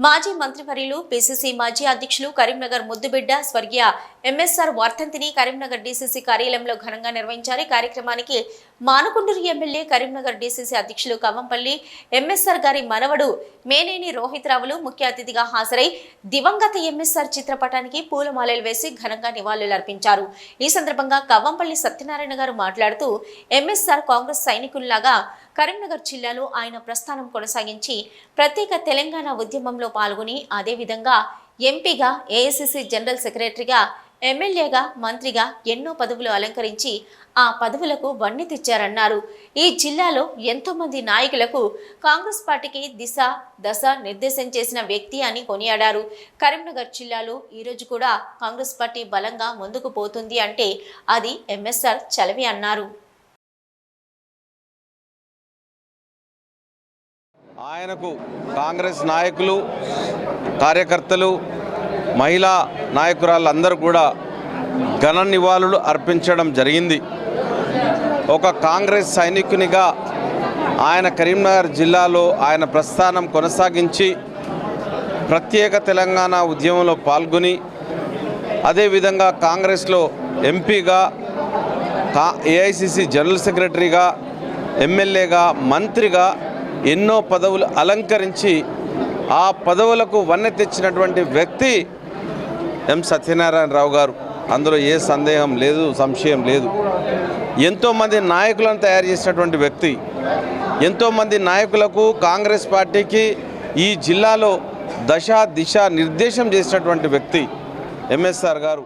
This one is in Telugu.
మాజీ మంత్రివర్యులు పిసిసి మాజీ అధ్యక్షులు కరీంనగర్ ముద్దుబిడ్డ స్వర్గీయ ఎంఎస్ఆర్ వర్ధంతిని కరీంనగర్ డీసీసీ కార్యాలయంలో ఘనంగా నిర్వహించారు. ఈ కార్యక్రమానికి మానుకుంటూరు ఎమ్మెల్యే కరీంనగర్ డీసీసీ అధ్యక్షులు కవ్వంపల్లి ఎంఎస్ఆర్ గారి మనవడు మేనేని రోహిత్ రావులు ముఖ్య అతిథిగా హాజరై దివంగత ఎంఎస్ఆర్ చిత్రపటానికి పూలమాలలు వేసి ఘనంగా నివాళులర్పించారు ఈ సందర్భంగా కవ్వంపల్లి సత్యనారాయణ గారు మాట్లాడుతూ ఎంఎస్ఆర్ కాంగ్రెస్ సైనికుల్లాగా కరీంనగర్ జిల్లాలో ఆయన ప్రస్థానం కొనసాగించి ప్రత్యేక తెలంగాణ ఉద్యమంలో పాల్గొని అదేవిధంగా ఎంపీగా ఏఐసిసి జనరల్ సెక్రటరీగా ఎమ్మెల్యేగా మంత్రిగా ఎన్నో పదవులు అలంకరించి ఆ పదవులకు వన్నె తెచ్చారన్నారు. ఈ జిల్లాలో ఎంతో మంది నాయకులకు కాంగ్రెస్ పార్టీకి దిశ దశ నిర్దేశం చేసిన వ్యక్తి అని కొనియాడారు. కరీంనగర్ జిల్లాలో ఈరోజు కూడా కాంగ్రెస్ పార్టీ బలంగా ముందుకు పోతుంది అంటే అది ఎంఎస్ఆర్ చలవి అన్నారు. ఆయనకు కాంగ్రెస్ నాయకులు కార్యకర్తలు మహిళా నాయకురాళ్ళందరూ కూడా ఘన నివాళులు అర్పించడం జరిగింది. ఒక కాంగ్రెస్ సైనికునిగా ఆయన కరీంనగర్ జిల్లాలో ఆయన ప్రస్థానం కొనసాగించి ప్రత్యేక తెలంగాణ ఉద్యమంలో పాల్గొని అదేవిధంగా కాంగ్రెస్లో ఎంపీగా కా ఏఐసిసి జనరల్ సెక్రటరీగా ఎమ్మెల్యేగా మంత్రిగా ఎన్నో పదవులు అలంకరించి ఆ పదవులకు వన్నె తెచ్చినటువంటి వ్యక్తి ఎం సత్యనారాయణరావు గారు. అందులో ఏ సందేహం లేదు సంశయం లేదు. ఎంతోమంది నాయకులను తయారు చేసినటువంటి వ్యక్తి. ఎంతోమంది నాయకులకు కాంగ్రెస్ పార్టీకి ఈ జిల్లాలో దశ దిశ నిర్దేశం చేసినటువంటి వ్యక్తి ఎంఎస్ఆర్ గారు.